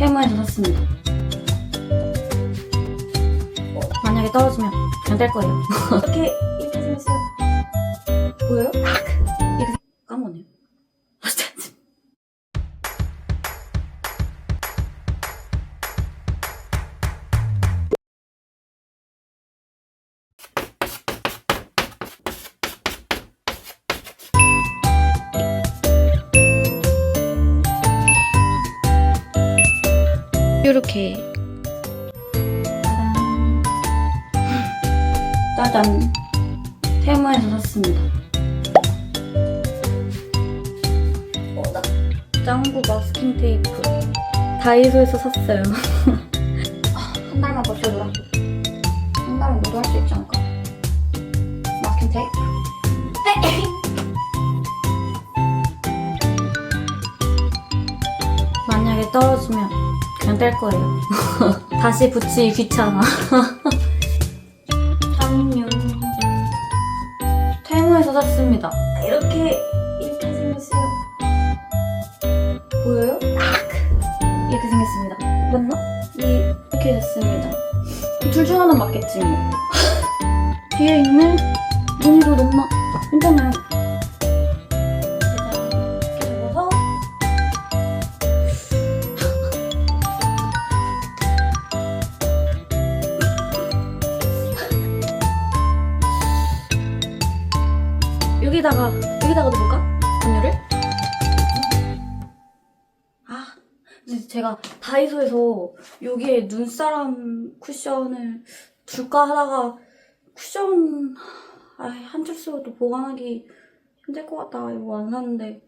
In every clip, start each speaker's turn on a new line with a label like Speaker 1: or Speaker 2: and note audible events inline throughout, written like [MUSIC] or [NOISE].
Speaker 1: 테무에서 샀습니다. 어, 만약에 떨어지면 그냥 뗄 거예요. 이렇게 이렇게 생겼어요. 보여요? 이렇게. 짜잔 테무에서 샀습니다. 짱구 마스킹 테이프. 다이소에서 샀어요. 아, [LAUGHS] 한 달만 버텨줘라. 한 달은 모두 할 수 있지 않을까? 마스킹 테이프. [LAUGHS] 만약에 떨어지면 그냥 뗄 거예요. [LAUGHS] 다시 붙이기 귀찮아. [LAUGHS] 당뇨. 테무에서 샀습니다. 이렇게 이렇게 생겼어요. 보여요? 이렇게 생겼습니다. 맞나? 이- 이렇게 됐습니다. 둘 중 하나 맞겠지 뭐. [LAUGHS] 뒤에 있는 무늬도 너무 괜찮아요. 여기다가 여기다가 놓을까? 분유를? 아, 근데 제가 다이소에서 여기에 눈사람 쿠션을 줄까 하다가 쿠션 아, 한철 쓰고도 보관하기 힘들 것 같다 이거 안 샀는데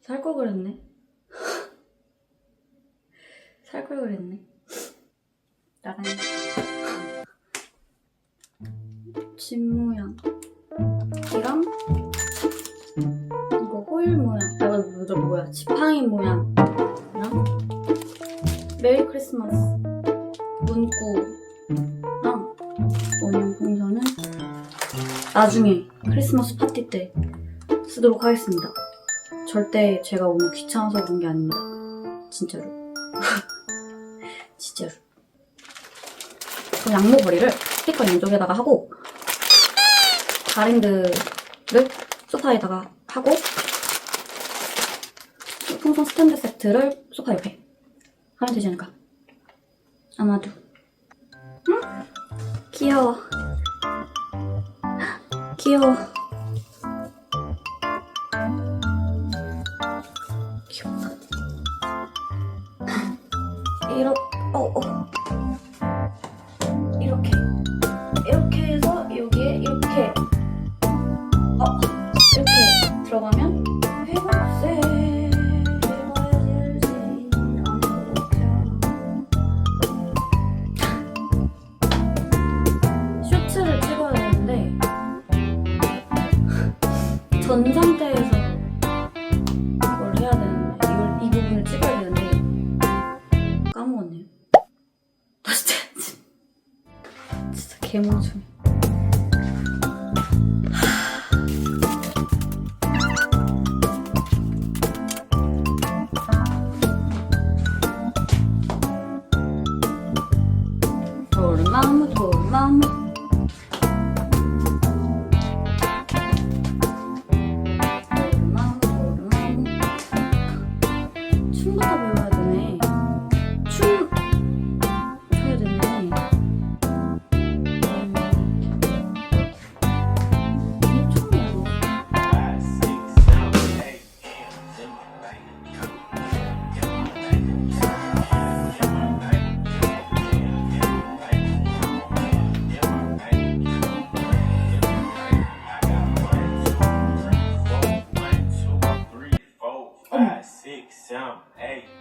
Speaker 1: 살 걸 그랬네. [LAUGHS] 살 걸 그랬네. 나간 집 모양. 이랑 뭐죠 뭐야? 지팡이 모양이랑 메리 크리스마스. 문구 랑 원형 풍선은? 나중에 크리스마스 파티 때 쓰도록 하겠습니다. 절대 제가 오늘 귀찮아서 그런 게 아닙니다. 진짜로. [LAUGHS] 진짜로. 그 양모거리를 스티커 양쪽에다가 하고 가랜드를 소파에다가 하고 풍선 스탠드 세트를 소파 옆에 하면 되지 않을까? 아마도. 응? 귀여워. [GASPS] 귀여워. 귀엽다. [GASPS] 이렇게 어, 어. 이렇게. 이렇게 Sam. Hey.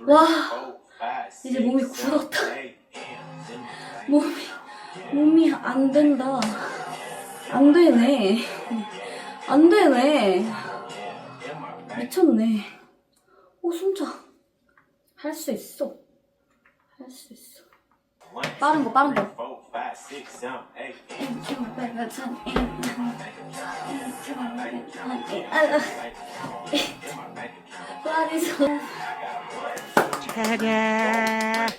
Speaker 1: 와, 와, 이제 몸이 굳었다. 몸이, 몸이 안 된다. 안 되네. 안 되네. 미쳤네. 오, 숨차. 할 수 있어. 할 수 있어. 빠른 거, 빠른 거. What is love?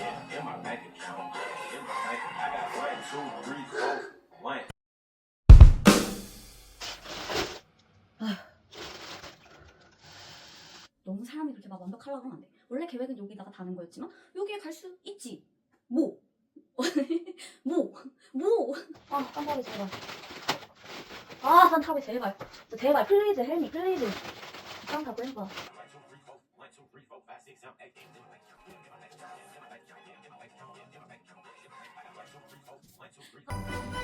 Speaker 1: 너무 사람이 그렇게 막 완벽하려고 하면 안 돼. 원래 계획은 여기다가 다는 거였지만 여기에 갈 수 있지. 뭐? [LAUGHS] 뭐? 뭐? 아, 깜빡이 제발. 아, 깜빡이 제발. 저 제발 플리즈 헬미 플리즈. 깜빡 해봐. That's a